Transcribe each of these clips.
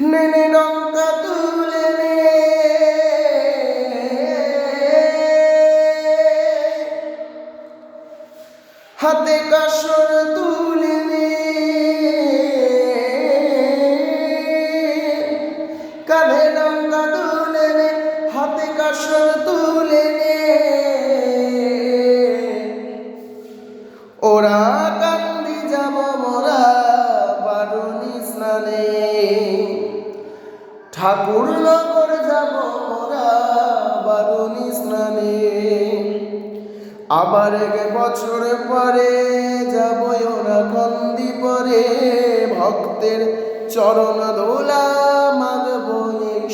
নেনে নৌকা তুলে নে। হাতে কাসর তুলে নে। কাঁধে নৌকা তুলে নে, হাতে কাসর তুলে নে। ওরা কান্দি ঠাকুর নগর যাব মোরা বারুনি স্নানে। আবার এক বছর পরে যাব ওরা কন্দি পরে। ভক্তের চরণ দোলা মাগব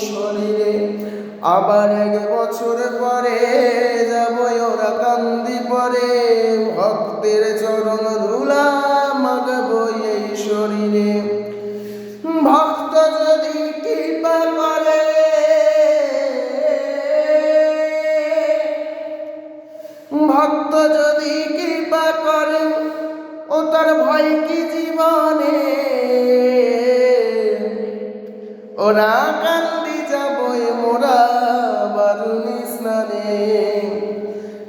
শরীরে। আবার এক বছর পরে যাব ওরা কান্দি পরে। ভক্তের চরণ ধুলা মাগব এই শরীরে। যদি কৃপা করে, ও তার ভয় কি জীবনে? ওরা কান্দি যাব মোরা বারুনি স্নানে।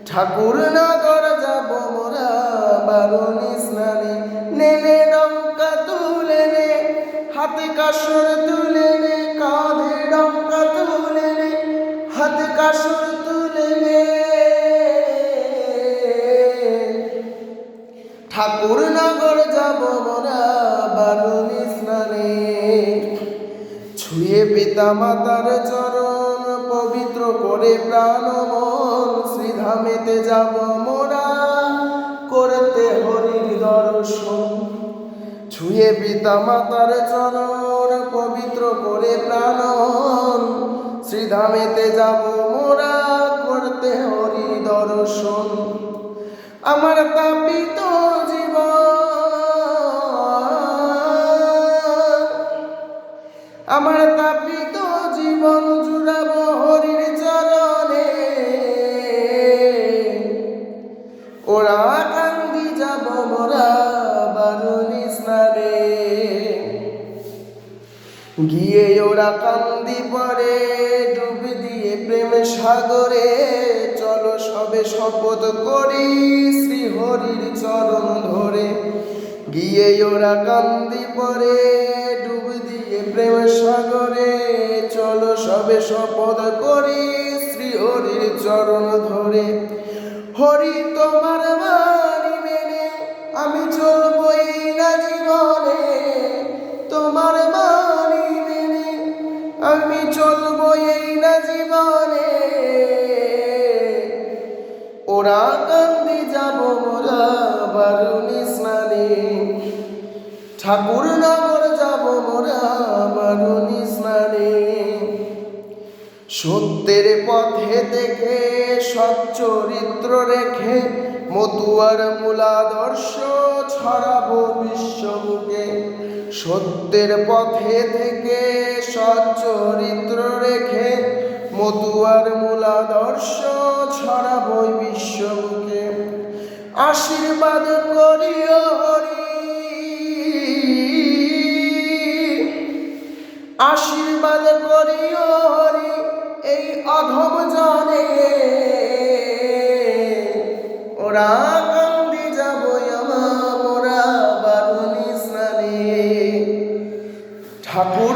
ঠাকুর নগর যাব মোরা বারুনি স্নানে। নেনে নৌকা তুলে নে, হাতে কাসর তুলে নে, কাঁধে নৌকা তুলে নে, হাতে কাসর ঠাকুর নগর যাব মোরা বারুনি স্নানে। ছুঁয়ে পিতা মাতার চরণ পবিত্র করে প্রাণ মন শ্রীধামেতে যাব মোরা। করতে হরির দর্শন। ছুঁয়ে পিতা মাতার চরণ পবিত্র করে প্রাণ শ্রীধামেতে যাব মোরা। করতে হরি দর্শন। আমার তাপিত আমার তাপিত জীবন জুড়াব হরির চরণে। ওরা কান্দি যাব মোরা বারুনি স্নানে। গিয়ে ওরা কান্দি পরে ডুব দিয়ে প্রেম সাগরে। চলো সবে শপথ করি শ্রী হরির চরণ ধরে। গিয়ে ওরা কান্দি পরে, ডুব দিয়ে প্রেম সাগরে। চলো সবে শপথ করি শ্রী হরির চরণ ধরে। হরি তোমার বাণী মেনে, আমি চলবই না জীবনে। তোমার বাণী মেনে, আমি চলবো এই ওরা কান্দি যাব, মোরা বারুনি স্নানে। ঠাকুর নগর যাব, মোরা বারুনি স্নানে। সত্যের পথে দেখে, সচ্চরিত্র রেখে, মতুয়ার মূলাদর্শ ছড়াবো বিশ্বমুখে। সত্যের পথে থেকে সচ্চরিত্র রেখে, মতুয়ার মূলাদর্শ ছড়াবো বিশ্বমুখে, আশীর্বাদ করিও হরি। আশীর্বাদ করিও হরি এই অধম জানে। ওরা যাব স্নানে। ঠাকুর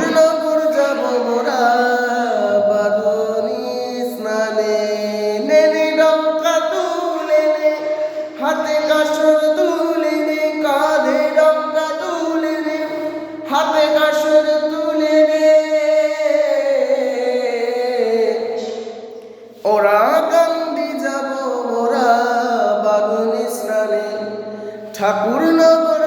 মোরা ঠাকুর নগর